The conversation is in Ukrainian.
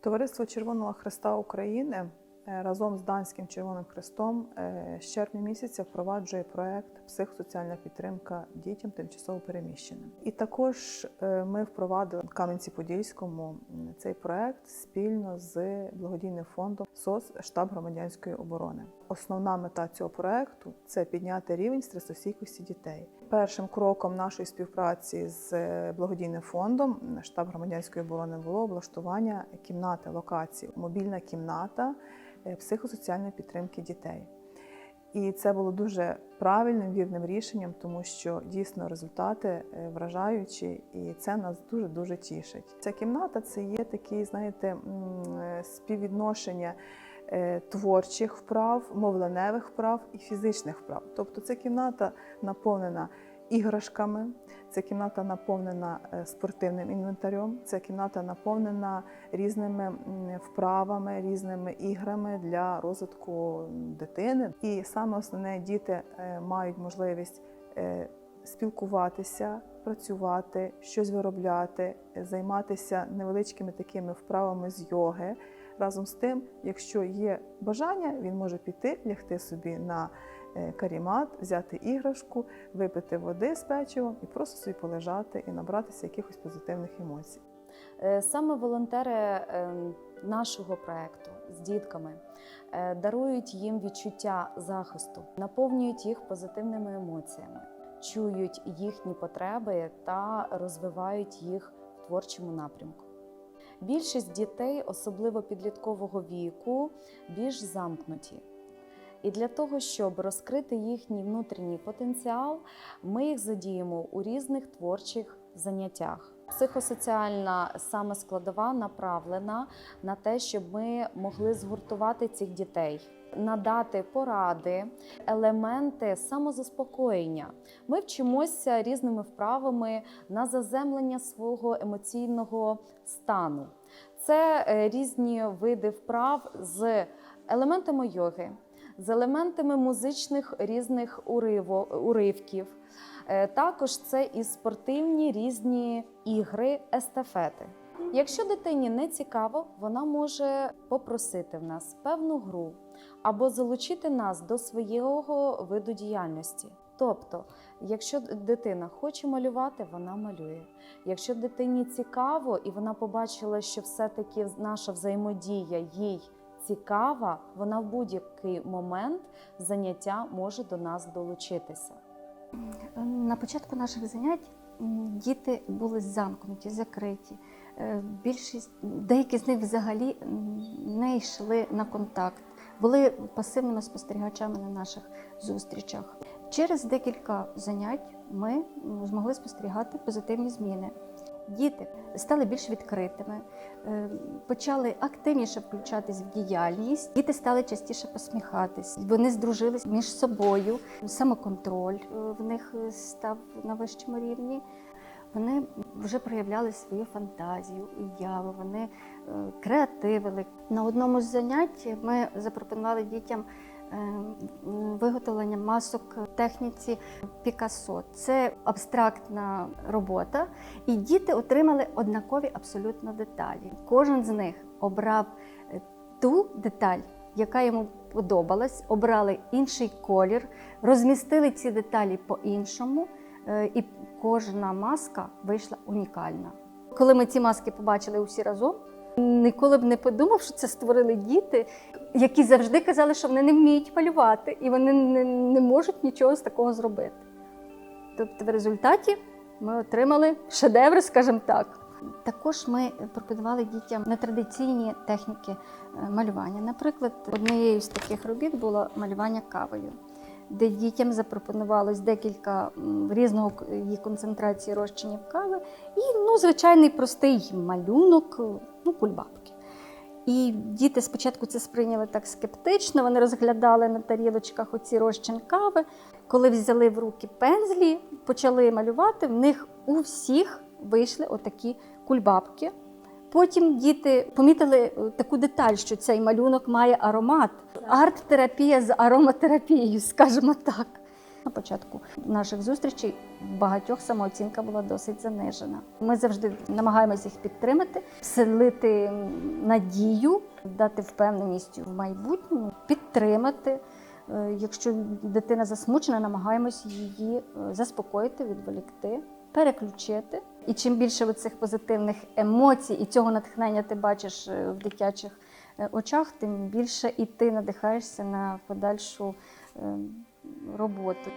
Товариство Червоного Христа України разом з Данським Червоним Хрестом е, з червня місяця впроваджує проект психосоціальна підтримка дітям тимчасово переміщеним. І також е, ми впровадили в Кам'янці-Подільському цей проект спільно з благодійним фондом СОС штаб громадянської оборони. Основна мета цього проекту це підняти рівень стресостійкості дітей. Першим кроком нашої співпраці з е, благодійним фондом штаб громадянської оборони було облаштування кімнати локації, мобільна кімната е, психосоціальної підтримки дітей. І це було дуже правильним, вірним рішенням, тому що дійсно результати е, вражаючі, і це нас дуже дуже тішить. Ця кімната це є такі, знаєте, е, співвідношення е, творчих вправ, мовленевих вправ і фізичних вправ. Тобто ця кімната наповнена іграшками, ця кімната наповнена е, спортивним інвентарем, ця кімната наповнена різними вправами, різними іграми для розвитку дитини. І саме основне діти е, мають можливість е, спілкуватися, працювати, щось виробляти, займатися невеличкими такими вправами з йоги. Разом з тим, якщо є бажання, він може піти, лягти собі на карімат, взяти іграшку, випити води з печивом і просто собі полежати і набратися якихось позитивних емоцій. Е, Саме волонтери е, нашого проекту з дітками е, дарують їм відчуття захисту, наповнюють їх позитивними емоціями, чують їхні потреби та розвивають їх в творчому напрямку. Більшість дітей, особливо підліткового віку, більш замкнуті. І для того, щоб розкрити їхній внутрішній потенціал, ми їх задіємо у різних творчих заняттях. Психосоціальна саме складова направлена на те, щоб ми могли згуртувати цих дітей, надати поради, елементи самозаспокоєння. Ми вчимося різними вправами на заземлення свого емоційного стану. Це е, різні види вправ з елементами йоги, з елементами музичних різних уривків. Е, Також це і спортивні різні ігри, естафети. Якщо дитині не цікаво, вона може попросити в нас певну гру або залучити нас до свого виду діяльності. Тобто, якщо дитина хоче малювати, вона малює. Якщо дитині цікаво і вона побачила, що все-таки наша взаємодія їй цікава, вона в будь-який момент заняття може до нас долучитися. На початку наших занять діти були замкнуті, закриті. Е, Більшість, деякі з них взагалі не йшли на контакт, були пасивними спостерігачами на наших зустрічах. Через декілька занять ми змогли спостерігати позитивні зміни. Діти стали більш відкритими, е, почали активніше включатись в діяльність. Діти стали частіше посміхатись. Вони здружились між собою. Самоконтроль е, в них став на вищому рівні. Вони вже проявляли свою фантазію, уяву, вони е, креативили. На одному з занять ми запропонували дітям виготовлення масок в техніці Пікассо. Це абстрактна робота, і діти отримали однакові абсолютно деталі. Кожен з них обрав е, ту деталь, яка йому подобалась, обрали інший колір, розмістили ці деталі по-іншому, е, і кожна маска вийшла унікальна. Коли ми ці маски побачили усі разом, ніколи б не подумав, що це створили діти, які завжди казали, що вони не вміють малювати, і вони не, не можуть нічого з такого зробити. Тобто, в результаті ми отримали шедевр, скажімо так. Також ми пропонували дітям нетрадиційні техніки е, малювання. Наприклад, однією з таких робіт було малювання кавою, де дітям запропонувалось декілька різного її концентрації розчинів кави і ну, звичайний простий малюнок, ну, кульбабки. І діти спочатку це сприйняли так скептично, вони розглядали на тарілочках оці розчин кави. Коли взяли в руки пензлі, почали малювати, в них у всіх вийшли отакі кульбабки. Потім діти помітили е, таку деталь, що цей малюнок має аромат. Арт-терапія з ароматерапією, скажімо так. На початку наших зустрічей багатьох самооцінка була досить занижена. Ми завжди намагаємося їх підтримати, вселити надію, дати впевненість в майбутньому, підтримати. Е, Якщо дитина засмучена, намагаємось її е, заспокоїти, відволікти, переключити. І чим більше цих позитивних емоцій і цього натхнення ти бачиш е, в дитячих очах, тим більше і ти надихаєшся на подальшу е, роботу.